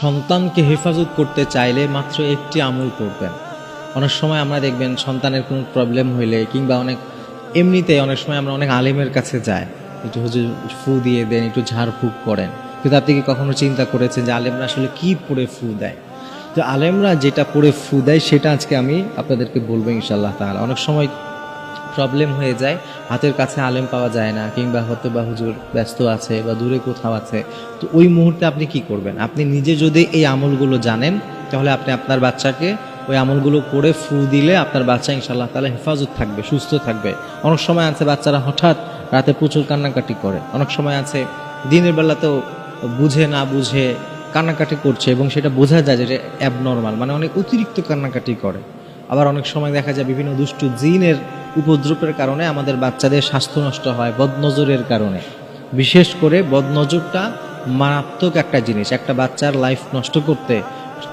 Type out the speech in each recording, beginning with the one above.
সন্তানকে হেফাজত করতে চাইলে মাত্র একটি আমল করবেন। অনেক সময় আমরা দেখবেন সন্তানের কোনো প্রবলেম হইলে কিংবা অনেক, এমনিতে অনেক সময় আমরা অনেক আলেমের কাছে যাই। একটু হুজুর ফু দিয়ে দেন, একটু ঝাড়ফুঁক করেন। কিন্তু আপনি কি কখনো চিন্তা করেছেন যে আলেমরা আসলে কি পড়ে ফু দেয়? তো আলেমরা যেটা পড়ে ফু দেয় সেটা আজকে আমি আপনাদেরকে বলব ইনশাল্লাহ তাহলে অনেক সময় প্রবলেম হয়ে যায়, হাতের কাছে আলেম পাওয়া যায় না, কিংবা হয়তো বা হুজুর ব্যস্ত আছে বা দূরে কোথাও আছে। তো ওই মুহূর্তে আপনি কি করবেন? আপনি নিজে যদি এই আমলগুলো জানেন, তাহলে আপনি আপনার বাচ্চাকে ওই আমলগুলো করে ফু দিলে আপনার বাচ্চা ইনশাল্লাহ তাহলে হেফাজত থাকবে, সুস্থ থাকবে। অনেক সময় আছে বাচ্চারা হঠাৎ রাতে প্রচুর কান্নাকাটি করে। অনেক সময় আছে দিনের বেলাতেও বুঝে না বুঝে কান্নাকাটি করছে এবং সেটা বোঝা যায় যে অ্যাবনর্মাল মানে অনেক অতিরিক্ত কান্নাকাটি করে। আবার অনেক সময় দেখা যায় বিভিন্ন দুষ্টু জিনের উপদ্রবের কারণে আমাদের বাচ্চাদের স্বাস্থ্য নষ্ট হয়, বদনজরের কারণে। বিশেষ করে বদনজরটা মারাত্মক একটা জিনিস। একটা বাচ্চার লাইফ নষ্ট করতে,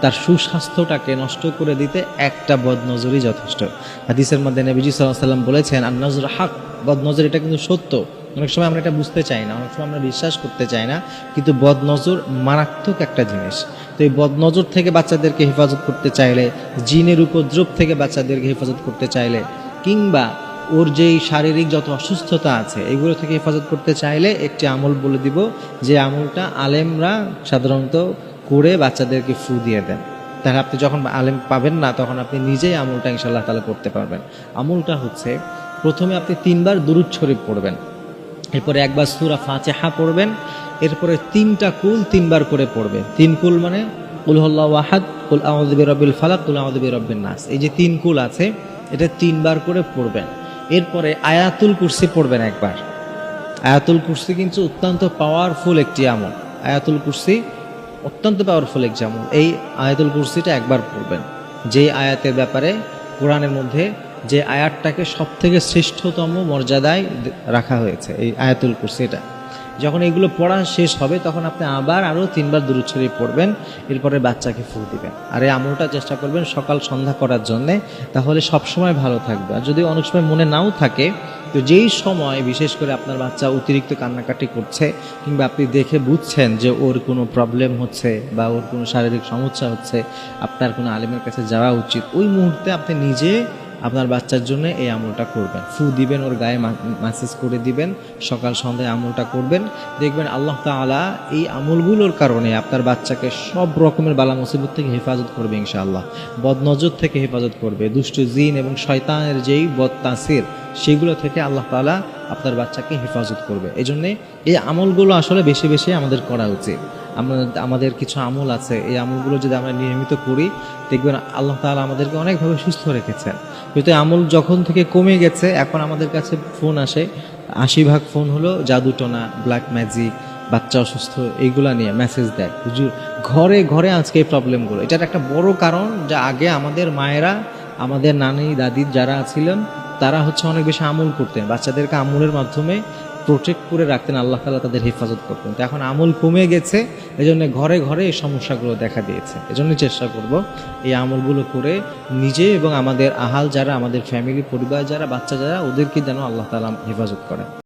তার সুস্বাস্থ্যটাকে নষ্ট করে দিতে একটা বদনজরই যথেষ্ট। হাদিসের মধ্যে নবীজি সাল্লাম বলেছেন আর নজর হাক বদনজর এটা কিন্তু সত্য। অনেক সময় আমরা এটা বুঝতে চাই না, অনেক সময় আমরা বিশ্বাস করতে চাই না, কিন্তু বদনজর মারাত্মক একটা জিনিস। তো এই বদনজর থেকে বাচ্চাদেরকে হেফাজত করতে চাইলে, জিনের উপদ্রব থেকে বাচ্চাদেরকে হেফাজত করতে চাইলে কিংবা ওর যেই শারীরিক যত অসুস্থতা আছে, এগুলো থেকে হেফাজত করতে চাইলে একটি আমল বলে দিব, যে আমলটা আলেমরা সাধারণত করে বাচ্চাদেরকে ফু দিয়ে দেন। তাহলে আপনি যখন আলেম পাবেন না, তখন আপনি নিজেই আমলটা ইনশাল্লাহ তালা করতে পারবেন। আমলটা হচ্ছে, প্রথমে আপনি তিনবার দুরুদ শরীফ পড়বেন। এরপরে একবার সুরা ফাতেহা পড়বেন। এরপরে তিনটা কুল তিনবার করে পড়বেন। তিন কুল মানে কুল হল্লা ওয়াহাদ কুল আউদ্দিবি রবিল ফালাক, কুল আউদ্দিবি রব্বিন নাস। এই যে তিন কুল আছে এটা তিনবার করে পড়বেন। এরপরে আয়াতুল কুরসি পড়বেন একবার। আয়াতুল কুরসি কিন্তু অত্যন্ত পাওয়ারফুল একটি আমল। আয়াতুল কুরসি অত্যন্ত পাওয়ারফুল একটি আমল। এই আয়াতুল কুরসিটা একবার পড়বেন। যেই আয়াতের ব্যাপারে কোরআনের মধ্যে যে আয়াতটাকে সব থেকে শ্রেষ্ঠতম মর্যাদায় রাখা হয়েছে, এই আয়াতুল কুরসিটা। যখন এগুলো পড়া শেষ হবে, তখন আপনি আবার আরও তিনবার দূর ছড়িয়ে পড়বেন, এরপরে বাচ্চাকে ফু দিবেন। আর এই আমলটা চেষ্টা করবেন সকাল সন্ধ্যা করার জন্যে, তাহলে সবসময় ভালো থাকবে। আর যদি অনেক সময় মনে নাও থাকে, তো যেই সময় বিশেষ করে আপনার বাচ্চা অতিরিক্ত কান্নাকাটি করছে, কিংবা আপনি দেখে বুঝছেন যে ওর কোনো প্রবলেম হচ্ছে বা ওর কোনো শারীরিক সমস্যা হচ্ছে, আপনার কোনো আলেমের কাছে যাওয়া উচিত, ওই মুহূর্তে আপনি নিজে আপনার বাচ্চার জন্য এই আমলটা করবেন। ফু দিবেন, ওর গায়ে ম্যাসেজ করে দিবেন, সকাল সন্ধ্যায় আমলটা করবেন। দেখবেন আল্লাহ তাআলা এই আমলগুলোর কারণে আপনার বাচ্চাকে সব রকমের বালা মুসিবত থেকে হেফাজত করবে ইনশাআল্লাহ। বদনজর থেকে হেফাজত করবে। দুষ্ট জিন এবং শয়তানের যেই বদ তাসির সেগুলো থেকে আল্লাহ তাআলা আপনার বাচ্চাকে হেফাজত করবে। এই জন্যে এই আমলগুলো আসলে বেশি বেশি আমাদের করা উচিত। আমরা আমাদের কিছু আমল আছে, এই আমলগুলো যদি আমরা নিয়মিত করি, দেখবেন আল্লাহ তাআলা আমাদেরকে অনেকভাবে সুস্থ রেখেছেন। কিন্তু আমল যখন থেকে কমে গেছে, এখন আমাদের কাছে ফোন আসে, আশি ভাগ ফোন হলো জাদুটোনা ব্ল্যাক ম্যাজিক বাচ্চা অসুস্থ, এইগুলা নিয়ে মেসেজ দেয়। হুজুর, ঘরে ঘরে আজকে এই প্রবলেমগুলো এটার একটা বড় কারণ যে আগে আমাদের মায়েরা, আমাদের নানি, দাদি যারা ছিলেন, তারা হচ্ছে অনেক বেশি আমল করতেন। বাচ্চাদেরকে আমলের মাধ্যমে প্রোটেক্ট করে রাখতেন, আল্লাহ তালা তাদের হেফাজত করতেন। তো এখন আমল কমে গেছে এই জন্য ঘরে ঘরে এই সমস্যাগুলো দেখা দিয়েছে। এজন্য চেষ্টা করব এই আমলগুলো করে নিজে এবং আমাদের আহাল যারা, আমাদের ফ্যামিলি পরিবার যারা, বাচ্চা যারা, ওদেরকে যেন আল্লাহ তালা হেফাজত করেন।